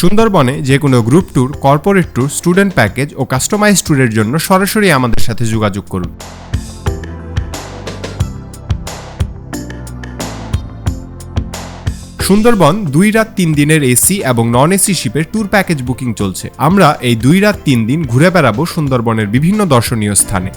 সুন্দরবনে যে কোনো group tour, corporate tour, student package ও কাস্টমাইজ ট্যুরের জন্য সরাসরি আমাদের সাথে যোগাযোগ করুন। সুন্দরবন দুই রাত তিন দিনের এসি এবং নন এসি শিপের ট্যুর প্যাকেজ বুকিং চলছে। আমরা এই দুই রাত তিন দিন ঘুরে বেড়াবো সুন্দরবনের বিভিন্ন দর্শনীয় স্থানে।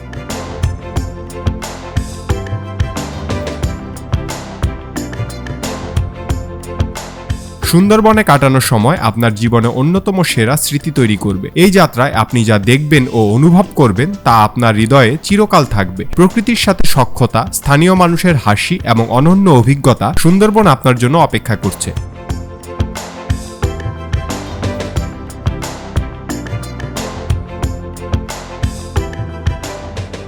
সুন্দরবনে কাটানোর সময় আপনার জীবনে অন্যতম সেরা স্মৃতি তৈরি করবে। এই যাত্রায় আপনি যা দেখবেন ও অনুভব করবেন তা আপনার হৃদয়ে চিরকাল থাকবে। প্রকৃতির সাথে সক্ষতা স্থানীয় মানুষের হাসি এবং অনন্য অভিজ্ঞতা সুন্দরবন আপনার জন্য অপেক্ষা করছে।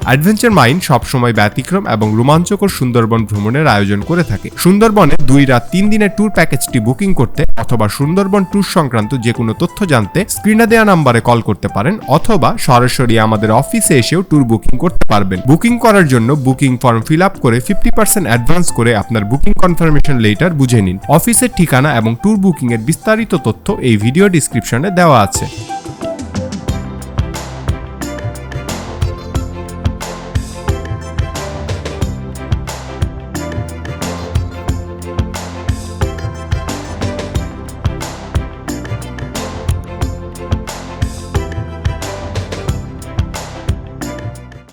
অ্যাডভেঞ্চার মাইন্ড সবসময় ব্যতিক্রম এবং রোমাঞ্চকর সুন্দরবন ভ্রমণের আয়োজন করে থাকে। সুন্দরবনে দুই রাত তিন দিনের ট্যুর প্যাকেজটি বুকিং করতে অথবা সুন্দরবন ট্যুর সংক্রান্ত যে কোনো তথ্য জানতে স্ক্রিনে দেওয়া নাম্বারে কল করতে পারেন অথবা সরাসরি আমাদের অফিসে এসেও ট্যুর বুকিং করতে পারবেন। বুকিং করার জন্য বুকিং ফর্ম ফিল আপ করে ফিফটি পার্সেন্ট অ্যাডভান্স করে আপনার বুকিং কনফার্মেশন লেটার বুঝে নিন। অফিসের ঠিকানা এবং ট্যুর বুকিং এর বিস্তারিত তথ্য এই ভিডিও ডিসক্রিপশনে দেওয়া আছে।